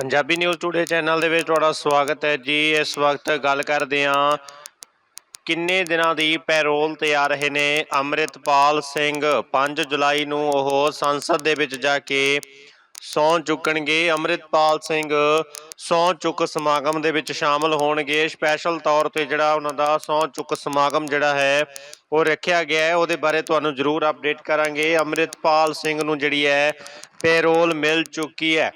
Punjabi news today channel ਦੇ ਵਿੱਚ ਤੁਹਾਡਾ ਸਵਾਗਤ ਹੈ ਜੀ। ਇਸ ਵਕਤ ਗੱਲ ਕਰਦੇ ਹਾਂ, ਕਿੰਨੇ ਦਿਨਾਂ ਦੀ ਪੈਰੋਲ ਤੇ ਆ ਰਹੇ ਨੇ ਅੰਮ੍ਰਿਤਪਾਲ ਸਿੰਘ? 5 ਜੁਲਾਈ ਨੂੰ ਉਹ ਸੰਸਦ ਦੇ ਵਿੱਚ ਜਾ ਕੇ ਸਹੁੰ ਚੁੱਕਣਗੇ। ਅੰਮ੍ਰਿਤਪਾਲ ਸਿੰਘ ਸਹੁੰ ਚੁੱਕ ਸਮਾਗਮ ਦੇ ਵਿੱਚ ਸ਼ਾਮਲ ਹੋਣਗੇ। ਸਪੈਸ਼ਲ ਤੌਰ ਤੇ ਜਿਹੜਾ ਉਹਨਾਂ ਦਾ ਸਹੁੰ ਚੁੱਕ ਸਮਾਗਮ ਜਿਹੜਾ ਹੈ, ਉਹ ਰੱਖਿਆ ਗਿਆ ਹੈ। ਉਹਦੇ ਬਾਰੇ ਤੁਹਾਨੂੰ ਜ਼ਰੂਰ ਅਪਡੇਟ ਕਰਾਂਗੇ। ਅੰਮ੍ਰਿਤਪਾਲ ਸਿੰਘ ਨੂੰ ਜਿਹੜੀ ਹੈ, ਪੈਰੋਲ ਮਿਲ ਚੁੱਕੀ ਹੈ।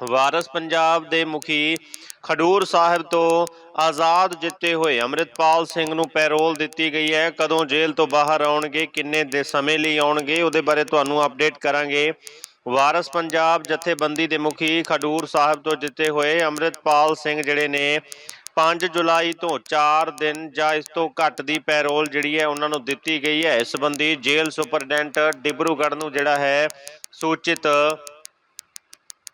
ਵਾਰਸ ਪੰਜਾਬ ਦੇ ਮੁਖੀ ਖਡੂਰ ਸਾਹਿਬ ਤੋਂ ਆਜ਼ਾਦ ਜਿੱਤੇ ਹੋਏ ਅੰਮ੍ਰਿਤਪਾਲ ਸਿੰਘ ਨੂੰ ਪੈਰੋਲ ਦਿੱਤੀ ਗਈ ਹੈ। ਕਦੋਂ ਜੇਲ੍ਹ ਤੋਂ ਬਾਹਰ ਆਉਣਗੇ, ਕਿੰਨੇ ਦੇ ਸਮੇਂ ਲਈ ਆਉਣਗੇ, ਉਹਦੇ ਬਾਰੇ ਤੁਹਾਨੂੰ ਅਪਡੇਟ ਕਰਾਂਗੇ। ਵਾਰਸ ਪੰਜਾਬ ਜਥੇਬੰਦੀ ਦੇ ਮੁਖੀ ਖਡੂਰ ਸਾਹਿਬ ਤੋਂ ਜਿੱਤੇ ਹੋਏ ਅੰਮ੍ਰਿਤਪਾਲ ਸਿੰਘ ਜਿਹੜੇ ਨੇ 5 ਜੁਲਾਈ ਤੋਂ 4 ਦਿਨ ਜਾਂ ਇਸ ਤੋਂ ਘੱਟ ਦੀ ਪੈਰੋਲ ਜਿਹੜੀ ਹੈ ਉਹਨਾਂ ਨੂੰ ਦਿੱਤੀ ਗਈ ਹੈ। ਇਸ ਸੰਬੰਧੀ ਜੇਲ੍ਹ ਸੁਪਰਡੈਂਟ ਡਿਬਰੂਗੜ੍ਹ ਨੂੰ ਜਿਹੜਾ ਹੈ ਸੂਚਿਤ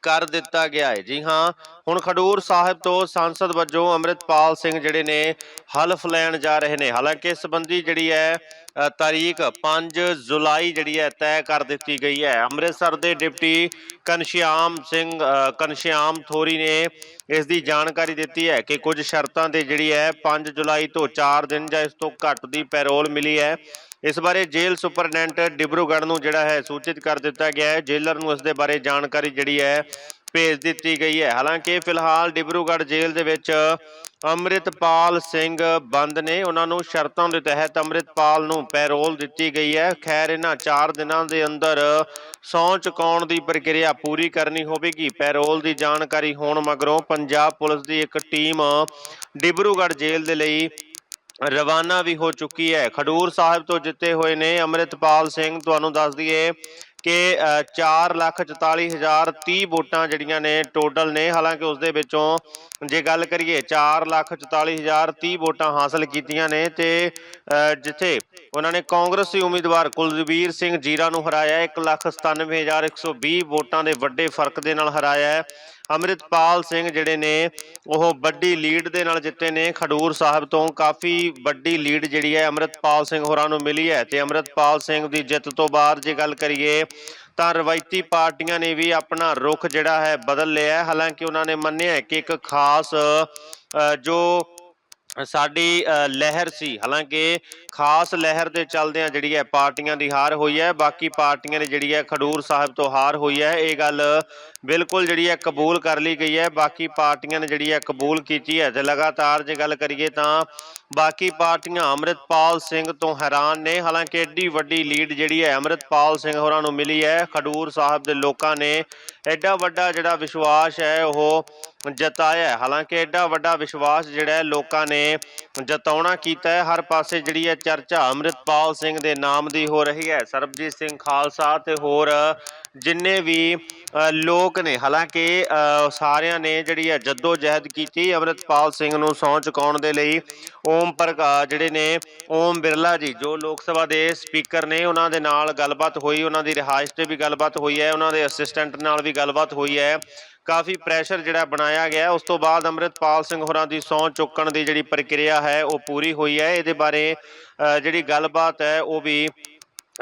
ਕਰ ਦਿੱਤਾ ਗਿਆ ਹੈ। ਜੀ ਹਾਂ ਹੁਣ ਖਡੂਰ ਸਾਹਿਬ ਤੋਂ ਸੰਸਦ ਵਜੋਂ ਅੰਮ੍ਰਿਤਪਾਲ ਸਿੰਘ ਜਿਹੜੇ ਨੇ ਹਲਫ ਲੈਣ ਜਾ ਰਹੇ ਨੇ। ਹਾਲਾਂਕਿ ਇਸ ਸੰਬੰਧੀ ਜਿਹੜੀ ਹੈ ਤਾਰੀਖ 5 ਜੁਲਾਈ ਜਿਹੜੀ ਹੈ ਤੈਅ ਕਰ ਦਿੱਤੀ ਗਈ ਹੈ। ਅੰਮ੍ਰਿਤਸਰ ਦੇ ਡਿਪਟੀ ਕਨਸ਼ਿਆਮ ਸਿੰਘ ਅ, ਕਨਸ਼ਿਆਮ ਥੋਰੀ ਨੇ ਇਸ ਦੀ ਜਾਣਕਾਰੀ ਦਿੱਤੀ ਹੈ ਕਿ ਕੁਝ ਸ਼ਰਤਾਂ ਤੇ ਜਿਹੜੀ ਹੈ 5 ਜੁਲਾਈ ਤੋਂ 4 ਦਿਨ ਜਾਂ ਇਸ ਤੋਂ ਘੱਟ ਦੀ ਪੈਰੋਲ ਮਿਲੀ ਹੈ। ਇਸ ਬਾਰੇ ਜੇਲ੍ਹ ਸੁਪਰਡੈਂਟ ਡਿਬਰੂਗੜ੍ਹ ਨੂੰ ਜਿਹੜਾ ਹੈ ਸੂਚਿਤ ਕਰ ਦਿੱਤਾ ਗਿਆ ਹੈ। ਜੇਲਰ ਨੂੰ ਇਸ ਦੇ ਬਾਰੇ ਜਾਣਕਾਰੀ ਜਿਹੜੀ ਹੈ ਭੇਜ ਦਿੱਤੀ ਗਈ ਹੈ। ਹਾਲਾਂਕਿ ਫਿਲਹਾਲ ਡਿਬਰੂਗੜ੍ਹ ਜੇਲ੍ਹ ਦੇ ਵਿੱਚ ਅੰਮ੍ਰਿਤਪਾਲ ਸਿੰਘ ਬੰਦ ਨੇ ਉਹਨਾਂ ਨੂੰ ਸ਼ਰਤਾਂ ਦੇ ਤਹਿਤ ਅੰਮ੍ਰਿਤਪਾਲ ਨੂੰ ਪੈਰੋਲ ਦਿੱਤੀ ਗਈ ਹੈ। ਖੈਰ, ਇਹਨਾਂ 4 ਦਿਨਾਂ ਦੇ ਅੰਦਰ ਸਹੁੰ ਚੁਕਾਉਣ ਦੀ ਪ੍ਰਕਿਰਿਆ ਪੂਰੀ ਕਰਨੀ ਹੋਵੇਗੀ। ਪੈਰੋਲ ਦੀ ਜਾਣਕਾਰੀ ਹੋਣ ਮਗਰੋਂ ਪੰਜਾਬ ਪੁਲਿਸ ਦੀ ਇੱਕ ਟੀਮ ਡਿਬਰੂਗੜ੍ਹ ਜੇਲ੍ਹ ਦੇ ਲਈ ਰਵਾਨਾ ਵੀ ਹੋ ਚੁੱਕੀ ਹੈ। ਖਡੂਰ ਸਾਹਿਬ ਤੋਂ ਜਿੱਤੇ ਹੋਏ ਨੇ ਅੰਮ੍ਰਿਤਪਾਲ ਸਿੰਘ। ਤੁਹਾਨੂੰ ਦੱਸ ਦਈਏ ਕਿ 444030 ਵੋਟਾਂ ਜਿਹੜੀਆਂ ਨੇ ਟੋਟਲ ਨੇ। ਹਾਲਾਂਕਿ ਉਸ ਦੇ ਵਿੱਚੋਂ ਜੇ ਗੱਲ ਕਰੀਏ 444030 ਵੋਟਾਂ ਹਾਸਲ ਕੀਤੀਆਂ ਨੇ ਤੇ ਜਿੱਥੇ ਉਹਨਾਂ ਨੇ ਕਾਂਗਰਸੀ ਉਮੀਦਵਾਰ ਕੁਲਵੀਰ ਸਿੰਘ ਜੀਰਾ ਨੂੰ ਹਰਾਇਆ। 197120 ਵੋਟਾਂ ਦੇ ਵੱਡੇ ਫ਼ਰਕ ਦੇ ਨਾਲ ਹਰਾਇਆ ਅੰਮ੍ਰਿਤਪਾਲ ਸਿੰਘ ਜਿਹੜੇ ਨੇ, ਉਹ ਵੱਡੀ ਲੀਡ ਦੇ ਨਾਲ ਜਿੱਤੇ ਨੇ। ਖਡੂਰ ਸਾਹਿਬ ਤੋਂ ਕਾਫੀ ਵੱਡੀ ਲੀਡ ਜਿਹੜੀ ਹੈ ਅੰਮ੍ਰਿਤਪਾਲ ਸਿੰਘ ਹੋਰਾਂ ਨੂੰ ਮਿਲੀ ਹੈ ਤੇ ਅੰਮ੍ਰਿਤਪਾਲ ਸਿੰਘ ਦੀ ਜਿੱਤ ਤੋਂ ਬਾਅਦ ਜੇ ਗੱਲ ਕਰੀਏ, ਤਾਂ ਰਵਾਇਤੀ ਪਾਰਟੀਆਂ ਨੇ ਵੀ ਆਪਣਾ ਰੁਖ ਜਿਹੜਾ ਹੈ ਬਦਲ ਲਿਆ ਹਾਲਾਂਕਿ ਉਹਨਾਂ ਨੇ ਮੰਨਿਆ ਕਿ ਇੱਕ ਖਾਸ ਜੋ ਸਾਡੀ ਲਹਿਰ ਸੀ। ਹਾਲਾਂਕਿ ਖਾਸ ਲਹਿਰ ਦੇ ਚੱਲਦਿਆਂ ਜਿਹੜੀ ਹੈ ਪਾਰਟੀਆਂ ਦੀ ਹਾਰ ਹੋਈ ਹੈ, ਬਾਕੀ ਪਾਰਟੀਆਂ ਨੇ ਜਿਹੜੀ ਹੈ ਖਡੂਰ ਸਾਹਿਬ ਤੋਂ ਹਾਰ ਹੋਈ ਹੈ। ਇਹ ਗੱਲ ਬਿਲਕੁਲ ਜਿਹੜੀ ਹੈ ਕਬੂਲ ਕਰ ਲਈ ਗਈ ਹੈ। ਬਾਕੀ ਪਾਰਟੀਆਂ ਨੇ ਜਿਹੜੀ ਹੈ ਕਬੂਲ ਕੀਤੀ ਹੈ। ਤੇ ਲਗਾਤਾਰ ਜੇ ਗੱਲ ਕਰੀਏ ਤਾਂ ਬਾਕੀ ਪਾਰਟੀਆਂ ਅੰਮ੍ਰਿਤਪਾਲ ਸਿੰਘ ਤੋਂ ਹੈਰਾਨ ਨੇ। ਹਾਲਾਂਕਿ ਐਡੀ ਵੱਡੀ ਲੀਡ ਜਿਹੜੀ ਹੈ ਅੰਮ੍ਰਿਤਪਾਲ ਸਿੰਘ ਹੋਰਾਂ ਨੂੰ ਮਿਲੀ ਹੈ। ਖਡੂਰ ਸਾਹਿਬ ਦੇ ਲੋਕਾਂ ਨੇ ਐਡਾ ਵੱਡਾ ਜਿਹੜਾ ਵਿਸ਼ਵਾਸ ਹੈ ਉਹ ਜਤਾਇਆ ਹਾਲਾਂਕਿ ਐਡਾ ਵੱਡਾ ਵਿਸ਼ਵਾਸ ਜਿਹੜਾ ਲੋਕਾਂ ਨੇ ਜਤਾਉਣਾ ਕੀਤਾ ਹੈ। ਹਰ ਪਾਸੇ ਜਿਹੜੀ ਹੈ ਚਰਚਾ ਅੰਮ੍ਰਿਤਪਾਲ ਸਿੰਘ ਦੇ ਨਾਮ ਦੀ ਹੋ ਰਹੀ ਹੈ। ਸਰਬਜੀਤ ਸਿੰਘ ਖਾਲਸਾ ਤੇ ਹੋਰ ਜਿੰਨੇ ਵੀ ਲੋਕ ਨੇ, ਹਾਲਾਂਕਿ ਸਾਰਿਆਂ ਨੇ ਜਿਹੜੀ ਹੈ ਜੱਦੋ ਜਹਿਦ ਕੀਤੀ। ਅੰਮ੍ਰਿਤਪਾਲ ਸਿੰਘ ਨੂੰ ਸਹੁੰ ਚੁਕਾਉਣ ਦੇ ਲਈ ਓਮ ਪ੍ਰਕਾਸ਼ ਜਿਹੜੇ ਨੇ, ਓਮ ਬਿਰਲਾ ਜੀ, ਜੋ ਲੋਕ ਸਭਾ ਦੇ ਸਪੀਕਰ ਨੇ, ਉਹਨਾਂ ਦੇ ਨਾਲ ਗੱਲਬਾਤ ਹੋਈ। ਉਹਨਾਂ ਦੀ ਰਿਹਾਇਸ਼ ਤੇ ਵੀ ਗੱਲਬਾਤ ਹੋਈ ਹੈ। ਉਹਨਾਂ ਦੇ ਅਸਿਸਟੈਂਟ ਨਾਲ ਵੀ ਗੱਲਬਾਤ ਹੋਈ ਹੈ। ਕਾਫੀ ਪ੍ਰੈਸ਼ਰ ਜਿਹੜਾ ਬਣਾਇਆ ਗਿਆ। ਉਸ ਤੋਂ ਬਾਅਦ ਅੰਮ੍ਰਿਤਪਾਲ ਸਿੰਘ ਹੋਰਾਂ ਦੀ ਸਹੁੰ ਚੁੱਕਣ ਦੀ ਜਿਹੜੀ ਪ੍ਰਕਿਰਿਆ ਹੈ, ਉਹ ਪੂਰੀ ਹੋਈ ਹੈ। ਇਹਦੇ ਬਾਰੇ ਜਿਹੜੀ ਗੱਲਬਾਤ ਹੈ, ਉਹ ਵੀ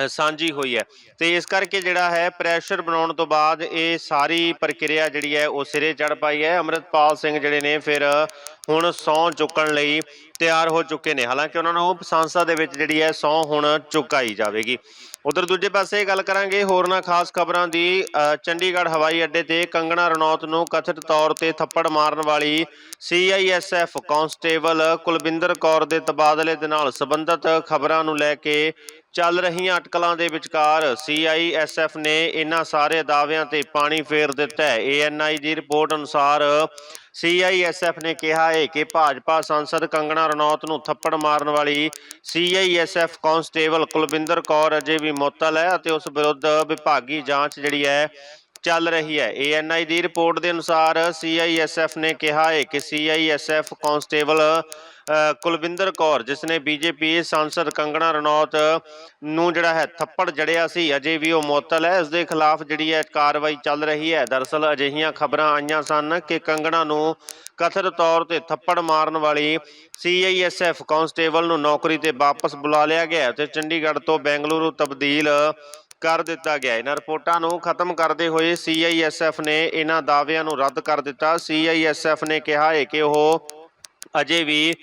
ਸਾਂਝੀ ਹੋਈ ਹੈ। ਤੇ ਇਸ ਕਰਕੇ ਜਿਹੜਾ ਹੈ ਪ੍ਰੈਸ਼ਰ ਬਣਾਉਣ ਤੋਂ ਬਾਅਦ ਇਹ ਸਾਰੀ ਪ੍ਰਕਿਰਿਆ ਜਿਹੜੀ ਹੈ, ਉਹ ਸਿਰੇ ਚੜ ਪਾਈ ਹੈ। ਅੰਮ੍ਰਿਤਪਾਲ ਸਿੰਘ ਜਿਹੜੇ ਨੇ ਫਿਰ ਹੁਣ ਸਹੁੰ ਚੁੱਕਣ ਲਈ ਤਿਆਰ ਹੋ ਚੁੱਕੇ ਨੇ। ਹਾਲਾਂਕਿ ਉਹਨਾਂ ਨੂੰ ਸੰਸਦ ਦੇ ਵਿੱਚ ਜਿਹੜੀ ਹੈ ਸਹੁੰ ਹੁਣ ਚੁਕਾਈ ਜਾਵੇਗੀ। ਉਧਰ ਦੂਜੇ ਪਾਸੇ ਗੱਲ ਕਰਾਂਗੇ ਹੋਰਨਾਂ ਖਾਸ ਖਬਰਾਂ ਦੀ। ਚੰਡੀਗੜ੍ਹ ਹਵਾਈ ਅੱਡੇ ਤੇ ਕੰਗਣਾ ਰਣੌਤ ਨੂੰ ਕਥਿਤ ਤੌਰ ਤੇ ਥੱਪੜ ਮਾਰਨ ਵਾਲੀ ਸੀਆਈਐਸਐਫ ਕਾਂਸਟੇਬਲ ਕੁਲਵਿੰਦਰ ਕੌਰ ਦੇ ਤਬਾਦਲੇ ਦੇ ਨਾਲ ਸੰਬੰਧਿਤ ਖਬਰਾਂ ਨੂੰ ਲੈ ਕੇ ਚੱਲ ਰਹੀਆਂ ਅਟਕਲਾਂ ਦੇ ਵਿਚਕਾਰ ਸੀਆਈਐਸਐਫ ਨੇ ਇਹਨਾਂ ਸਾਰੇ ਦਾਅਵਿਆਂ ਤੇ ਪਾਣੀ ਫੇਰ ਦਿੱਤਾ ਹੈ। ਏਐਨਆਈ ਦੀ ਰਿਪੋਰਟ ਅਨੁਸਾਰ ਸੀਆਈਐਸਐਫ ਨੇ ਕਿਹਾ ਹੈ ਕਿ ਭਾਜਪਾ ਸੰਸਦ ਕੰਗਣਾ ਰਣੌਤ ਨੂੰ ਥੱਪੜ ਮਾਰਨ ਵਾਲੀ ਸੀਆਈਐਸਐਫ ਕਾਂਸਟੇਬਲ ਕੁਲਵਿੰਦਰ ਕੌਰ ਅਜੇ ਵੀ ਮੁਅੱਤਲ ਹੈ ਅਤੇ ਉਸ ਵਿਰੁੱਧ ਵਿਭਾਗੀ ਜਾਂਚ ਜਿਹੜੀ ਹੈ ਚੱਲ ਰਹੀ ਹੈ। ਏਐਨਆਈ ਦੀ ਰਿਪੋਰਟ ਦੇ ਅਨੁਸਾਰ ਸੀਆਈਐਸਐਫ ਨੇ ਕਿਹਾ ਹੈ ਕਿ ਸੀਆਈਐਸਐਫ ਕਾਂਸਟੇਬਲ ਅ, ਕੁਲਵਿੰਦਰ ਕੌਰ ਜਿਸ ਨੇ ਬੀਜੇਪੀ ਸੰਸਦ ਕੰਗਣਾ ਰਣੌਤ ਨੂੰ ਜਿਹੜਾ ਹੈ ਥੱਪੜ ਜੜਿਆ ਸੀ ਅਜੇ ਵੀ ਉਹ ਮੁਅੱਤਲ ਹੈ। ਇਸ ਦੇ ਖਿਲਾਫ ਜਿਹੜੀ ਹੈ ਕਾਰਵਾਈ ਚੱਲ ਰਹੀ ਹੈ। ਦਰਅਸਲ ਅਜਿਹੀਆਂ ਖਬਰਾਂ ਆਈਆਂ ਸਨ ਕਿ ਕੰਗਣਾ ਨੂੰ ਕਥਿਤ ਤੌਰ ਤੇ ਥੱਪੜ ਮਾਰਨ ਵਾਲੀ ਸੀਆਈਐਸਐਫ ਕਾਂਸਟੇਬਲ ਨੂੰ ਨੌਕਰੀ ਤੇ ਵਾਪਸ ਬੁਲਾ ਲਿਆ ਗਿਆ ਤੇ ਚੰਡੀਗੜ੍ਹ ਤੋਂ ਬੈਂਗਲੁਰੂ ਤਬਦੀਲ ਕਰ ਦਿੱਤਾ ਗਿਆ। ਇਹਨਾਂ ਰਿਪੋਰਟਾਂ ਨੂੰ ਖਤਮ ਕਰਦੇ ਹੋਏ ਸੀਆਈਐਸਐਫ ਨੇ ਇਹਨਾਂ ਦਾਅਵਿਆਂ ਨੂੰ ਰੱਦ ਕਰ ਦਿੱਤਾ। ਸੀਆਈਐਸਐਫ ਨੇ ਕਿਹਾ ਹੈ ਕਿ ਉਹ ਅਜੇ ਵੀ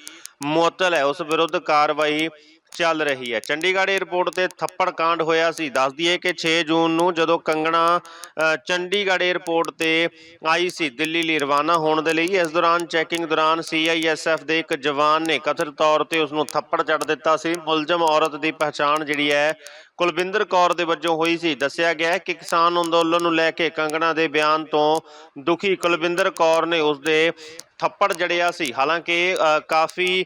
ਮੁਅੱਤਲ ਹੈ। ਉਸ ਵਿਰੁੱਧ ਕਾਰਵਾਈ ਚੱਲ ਰਹੀ ਹੈ। ਚੰਡੀਗੜ੍ਹ 에ਅਰਪੋਰਟ ਤੇ ਥੱਪੜ ਕਾਂਡ ਹੋਇਆ ਸੀ। ਦੱਸ ਦਈਏ ਕਿ 6 ਜੂਨ ਨੂੰ ਜਦੋਂ ਕੰਗਣਾ ਚੰਡੀਗੜ੍ਹ 에ਅਰਪੋਰਟ ਤੇ ਆਈ ਸੀ, ਦਿੱਲੀ ਲਈ ਰਵਾਨਾ ਹੋਣ ਦੇ ਲਈ, ਇਸ ਦੌਰਾਨ ਚੈਕਿੰਗ ਦੌਰਾਨ ਸੀਆਈਐਸਐਫ ਦੇ ਇੱਕ ਜਵਾਨ ਨੇ ਕਥਿਤ ਤੌਰ ਤੇ ਉਸ ਨੂੰ ਥੱਪੜ ਚੜ ਦਿੱਤਾ ਸੀ। ਮੁਲਜ਼ਮ ਔਰਤ ਦੀ ਪਛਾਣ ਜਿਹੜੀ ਹੈ, ਕੁਲਵਿੰਦਰ ਕੌਰ ਦੇ ਵਜੋਂ ਹੋਈ ਸੀ। ਦੱਸਿਆ ਗਿਆ ਕਿ ਕਿਸਾਨ ਅੰਦੋਲਨ ਨੂੰ ਲੈ ਕੇ ਕੰਗਣਾ ਦੇ ਬਿਆਨ ਤੋਂ ਦੁਖੀ ਕੁਲਵਿੰਦਰ ਕੌਰ ਨੇ ਉਸ ਦੇ ਥੱਪੜ ਜੜਿਆ ਸੀ। ਹਾਲਾਂਕਿ ਕਾਫੀ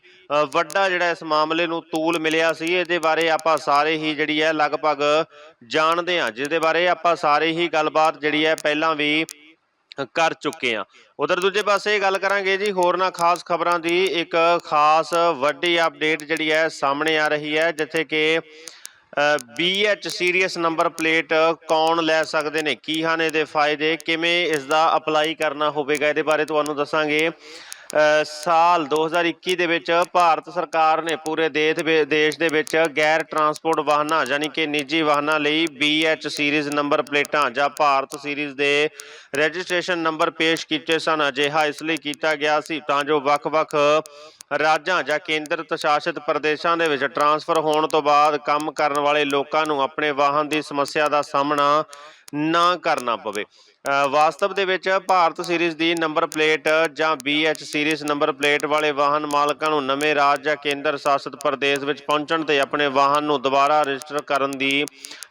ਵੱਡਾ ਜਿਹੜਾ ਇਸ ਮਾਮਲੇ ਨੂੰ ਤੂਲ ਮਿਲਿਆ ਸੀ, ਇਹਦੇ ਬਾਰੇ ਆਪਾਂ ਸਾਰੇ ਹੀ ਜਿਹੜੀ ਹੈ ਲਗਭਗ ਜਾਣਦੇ ਹਾਂ, ਜਿਹਦੇ ਬਾਰੇ ਆਪਾਂ ਸਾਰੇ ਹੀ ਗੱਲਬਾਤ ਜਿਹੜੀ ਹੈ ਪਹਿਲਾਂ ਵੀ ਕਰ ਚੁੱਕੇ ਆ ਉਧਰ ਦੂਜੇ ਪਾਸੇ ਗੱਲ ਕਰਾਂਗੇ ਜੀ, ਹੋਰ ਨਾ ਖਾਸ ਖਬਰਾਂ ਦੀ ਇੱਕ ਖਾਸ ਵੱਡੀ ਅਪਡੇਟ ਜਿਹੜੀ ਹੈ ਸਾਹਮਣੇ ਆ ਰਹੀ ਹੈ, ਜਿੱਥੇ ਕਿ BH ਸੀਰੀਅਸ ਨੰਬਰ ਪਲੇਟ ਕੌਣ ਲੈ ਸਕਦੇ ਨੇ? ਕੀ ਹਨ ਇਹਦੇ ਫਾਇਦੇ? ਕਿਵੇਂ ਇਸ ਦਾ ਅਪਲਾਈ ਕਰਨਾ ਹੋਵੇਗਾ? ਇਹਦੇ ਬਾਰੇ ਤੁਹਾਨੂੰ ਦੱਸਾਂਗੇ। ਅ, ਸਾਲ 2021 ਦੇ ਵਿੱਚ ਭਾਰਤ ਸਰਕਾਰ ਨੇ ਪੂਰੇ ਦੇਸ਼ ਦੇ ਦੇਸ਼ ਦੇ ਵਿੱਚ ਗੈਰ ਟਰਾਂਸਪੋਰਟ ਵਾਹਨਾਂ ਯਾਨੀ ਕਿ ਨਿੱਜੀ ਵਾਹਨਾਂ ਲਈ BH ਸੀਰੀਜ਼ ਨੰਬਰ ਪਲੇਟਾਂ ਜਾਂ ਭਾਰਤ ਸੀਰੀਜ਼ ਦੇ ਰਜਿਸਟ੍ਰੇਸ਼ਨ ਨੰਬਰ ਪੇਸ਼ ਕੀਤੇ ਸਨ। ਅਜਿਹਾ ਇਸ ਲਈ ਕੀਤਾ ਗਿਆ ਸੀ ਤਾਂ ਜੋ ਵੱਖ-ਵੱਖ ਰਾਜਾਂ ਜਾਂ ਕੇਂਦਰ ਸ਼ਾਸਿਤ ਪ੍ਰਦੇਸ਼ਾਂ ਦੇ ਵਿੱਚ ਟਰਾਂਸਫਰ ਹੋਣ ਤੋਂ ਬਾਅਦ ਕੰਮ ਕਰਨ ਵਾਲੇ ਲੋਕਾਂ ਨੂੰ ਆਪਣੇ ਵਾਹਨ ਦੀ ਸਮੱਸਿਆ ਦਾ ਸਾਹਮਣਾ ਨਾ ਕਰਨਾ ਪਵੇ। ਵਾਸਤਵ ਦੇ ਵਿੱਚ ਭਾਰਤ ਸੀਰੀਜ਼ ਦੀ ਨੰਬਰ ਪਲੇਟ ਜਾਂ BH ਸੀਰੀਜ਼ ਨੰਬਰ ਪਲੇਟ ਵਾਲੇ ਵਾਹਨ ਮਾਲਕਾਂ ਨੂੰ ਨਵੇਂ ਰਾਜ ਜਾਂ ਕੇਂਦਰ ਸ਼ਾਸਿਤ ਪ੍ਰਦੇਸ਼ ਵਿੱਚ ਪਹੁੰਚਣ ਤੇ ਆਪਣੇ ਵਾਹਨ ਨੂੰ ਦੁਬਾਰਾ ਰਜਿਸਟਰ ਕਰਨ ਦੀ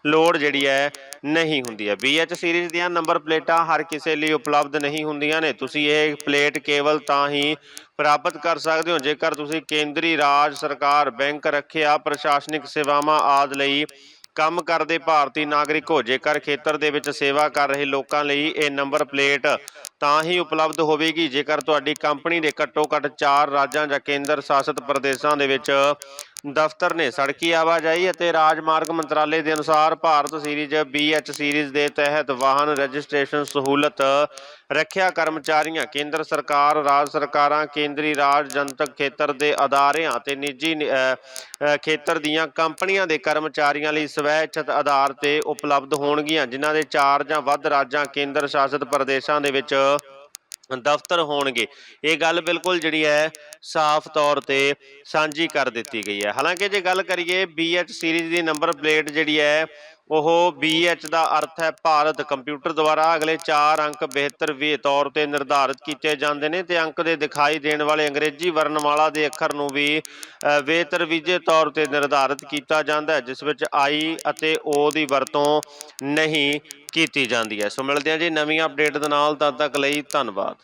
ਲੋੜ ਜਿਹੜੀ ਹੈ ਨਹੀਂ ਹੁੰਦੀ ਹੈ। BH ਸੀਰੀਜ਼ ਦੀਆਂ ਨੰਬਰ ਪਲੇਟਾਂ ਹਰ ਕਿਸੇ ਲਈ ਉਪਲਬਧ ਨਹੀਂ ਹੁੰਦੀਆਂ ਨੇ। ਤੁਸੀਂ ਇਹ ਪਲੇਟ ਕੇਵਲ ਤਾਂ ਹੀ ਪ੍ਰਾਪਤ ਕਰ ਸਕਦੇ ਹੋ। ਜੇਕਰ ਤੁਸੀਂ ਕੇਂਦਰੀ ਰਾਜ, ਸਰਕਾਰ, ਬੈਂਕ ਰੱਖਿਆ, ਪ੍ਰਸ਼ਾਸਨਿਕ ਸੇਵਾਵਾਂ ਆਦਿ ਲਈ ਕੰਮ ਕਰਦੇ ਭਾਰਤੀ ਨਾਗਰਿਕ ਹੋ, ਜੇਕਰ ਖੇਤਰ ਦੇ ਵਿੱਚ ਸੇਵਾ ਕਰ ਰਹੇ ਲੋਕਾਂ ਲਈ ਇਹ ਨੰਬਰ ਪਲੇਟ ਤਾਂ ਹੀ ਉਪਲਬਧ ਹੋਵੇਗੀ। ਜੇਕਰ ਤੁਹਾਡੀ ਕੰਪਨੀ ਦੇ ਘੱਟੋ ਘੱਟ 4 ਰਾਜਾਂ ਜਾਂ ਕੇਂਦਰ ਸ਼ਾਸਿਤ ਪ੍ਰਦੇਸ਼ਾਂ ਦੇ ਵਿੱਚ ਦਫ਼ਤਰ ਨੇ ਸੜਕੀ ਆਵਾਜਾਈ ਅਤੇ ਰਾਜਮਾਰਗ ਮੰਤਰਾਲੇ ਦੇ ਅਨੁਸਾਰ ਭਾਰਤ ਸੀਰੀਜ਼ BH ਸੀਰੀਜ਼ ਦੇ ਤਹਿਤ ਵਾਹਨ ਰਜਿਸਟ੍ਰੇਸ਼ਨ ਸਹੂਲਤ ਰੱਖਿਆ ਕਰਮਚਾਰੀਆਂ, ਕੇਂਦਰ ਸਰਕਾਰ, ਰਾਜ ਸਰਕਾਰਾਂ, ਕੇਂਦਰੀ ਰਾਜ ਜਨਤਕ ਖੇਤਰ ਦੇ ਅਦਾਰਿਆਂ ਅਤੇ ਨਿੱਜੀ ਖੇਤਰ ਦੀਆਂ ਕੰਪਨੀਆਂ ਦੇ ਕਰਮਚਾਰੀਆਂ ਲਈ ਸਵੈਚਿਤ ਆਧਾਰ ਤੇ ਉਪਲਬਧ ਹੋਣਗੀਆਂ, ਜਿਨ੍ਹਾਂ ਦੇ 4 ਜਾਂ ਵੱਧ ਰਾਜਾਂ ਕੇਂਦਰ ਸ਼ਾਸਿਤ ਪ੍ਰਦੇਸ਼ਾਂ ਦੇ ਵਿੱਚ ਦਫ਼ਤਰ ਹੋਣਗੇ। ਇਹ ਗੱਲ ਬਿਲਕੁਲ ਜਿਹੜੀ ਹੈ ਸਾਫ਼ ਤੌਰ ਤੇ ਸਾਂਝੀ ਕਰ ਦਿੱਤੀ ਗਈ ਹੈ। ਹਾਲਾਂਕਿ ਜੇ ਗੱਲ ਕਰੀਏ BH ਸੀਰੀਜ਼ ਦੀ ਨੰਬਰ ਪਲੇਟ ਜਿਹੜੀ ਹੈ, ਉਹ BH ਦਾ ਅਰਥ ਹੈ ਭਾਰਤ। ਕੰਪਿਊਟਰ ਦੁਆਰਾ ਅਗਲੇ 4 ਅੰਕ ਬਿਹਤਰ ਵੀ ਤੌਰ ਤੇ ਨਿਰਧਾਰਿਤ ਕੀਤੇ ਜਾਂਦੇ ਨੇ ਤੇ ਅੰਕ ਦੇ ਦਿਖਾਈ ਦੇਣ ਵਾਲੇ ਅੰਗਰੇਜ਼ੀ ਵਰਣਮਾਲਾ ਦੇ ਅੱਖਰ ਨੂੰ ਵੀ ਬਿਹਤਰ ਵੇਤਰਵੀਜੇ ਤੌਰ ਤੇ ਨਿਰਧਾਰਿਤ ਕੀਤਾ ਜਾਂਦਾ ਹੈ, ਜਿਸ ਵਿੱਚ I ਅਤੇ O ਦੀ ਵਰਤੋਂ ਨਹੀਂ ਕੀਤੀ ਜਾਂਦੀ ਹੈ। ਸੋ ਮਿਲਦੇ ਹਾਂ ਜੀ ਨਵੀਂ ਅਪਡੇਟ ਦੇ ਨਾਲ, ਤਦ ਤੱਕ ਲਈ ਧੰਨਵਾਦ।